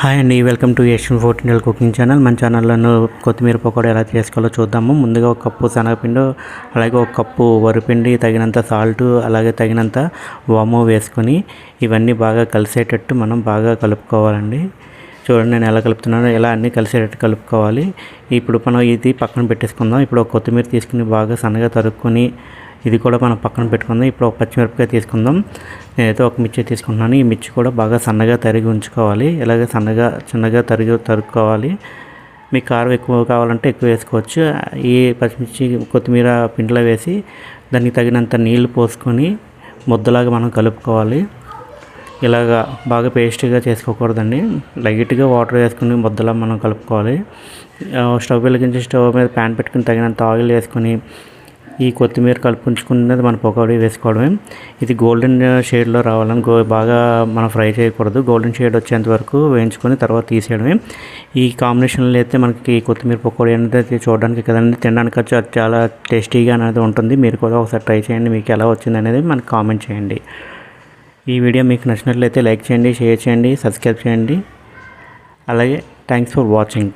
Hi అండి welcome to Asian fourteen Indian cooking channel. మన ఛానల్లో కొత్తిమీర పకోడా ఎలా చేసుకోవాలో చూద్దాము. ముందుగా ఒక కప్పు శనగపిండి అలాగే ఒక కప్పు వరిపిండి తగినంత సాల్ట్ అలాగే తగినంత వాము వేసుకొని ఇవన్నీ బాగా కలిసేటట్టు మనం బాగా కలుపుకోవాలండి. చూడండి నేను ఎలా కలుపుతున్నాను ఎలా అన్నీ కలిసేటట్టు కలుపుకోవాలి. ఇప్పుడు మనం ఇది పక్కన పెట్టేసుకుందాం. ఇప్పుడు ఒక కొత్తిమీర తీసుకుని బాగా సన్నగా తరుక్కొని ఇది కూడా మనం పక్కన పెట్టుకుందాం. ఇప్పుడు ఒక పచ్చిమిరపకాయ తీసుకుందాం. నేనైతే ఒక మిర్చి తీసుకుంటున్నాను. ఈ మిర్చి కూడా బాగా సన్నగా తరిగి ఉంచుకోవాలి. ఇలాగే సన్నగా చిన్నగా తరిగి తరుక్కోవాలి. మీకు కారం ఎక్కువ కావాలంటే ఎక్కువ వేసుకోవచ్చు. ఈ పచ్చిమిర్చి కొత్తిమీర పిండిలో వేసి దానికి తగినంత నీళ్ళు పోసుకొని ముద్దలాగా మనం కలుపుకోవాలి. ఇలాగా బాగా పేస్ట్గా చేసుకోకూడదండి. లైట్గా వాటర్ వేసుకుని ముద్దలా మనం కలుపుకోవాలి. స్టవ్ వెలిగించి స్టవ్ మీద ప్యాన్ పెట్టుకుని తగినంత ఆయిల్ వేసుకొని ఈ కొత్తిమీర కలుపుకుంచుకున్నది మన పకోడీ వేసుకోవడమే. ఇది గోల్డెన్ షేడ్లో రావాలని గో బాగా మనం ఫ్రై చేయకూడదు. గోల్డెన్ షేడ్ వచ్చేంత వరకు వేయించుకొని తర్వాత తీసేయడమే. ఈ కాంబినేషన్లో అయితే మనకి కొత్తిమీర పకోడీ అనేది చూడడానికి కదండి తినడానికి వచ్చి అది చాలా టేస్టీగా అనేది ఉంటుంది. మీరు కూడా ఒకసారి ట్రై చేయండి మీకు ఎలా వచ్చింది అనేది మనకి కామెంట్ చేయండి. ఈ వీడియో మీకు నచ్చినట్లయితే లైక్ చేయండి షేర్ చేయండి సబ్స్క్రైబ్ చేయండి. అలాగే thanks for watching